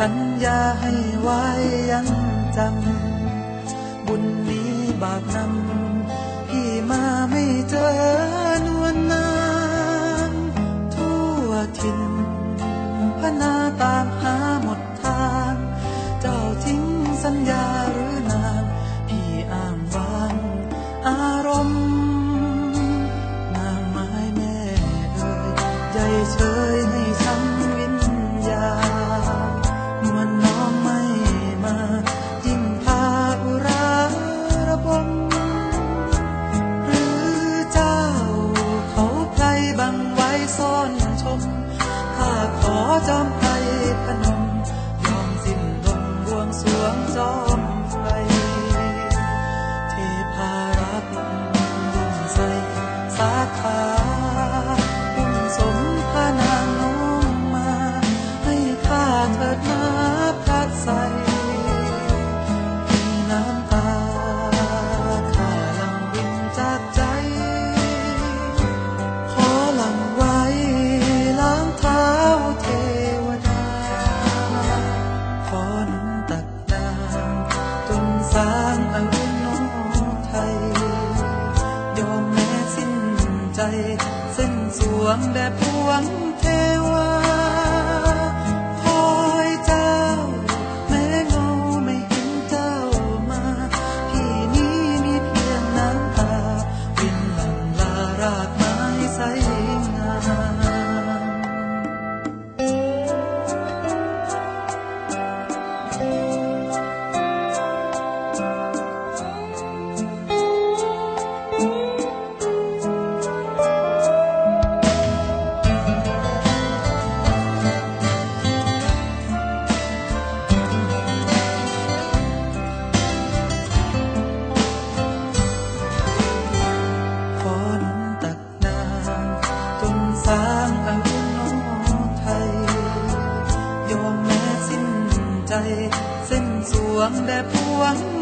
สัญญาให้ไว้ยังจำบุญนี้บาป ซ่อนชมข้าขอจำ ใจ เส้นสวงแด่พวงเทวา วงแต่พวง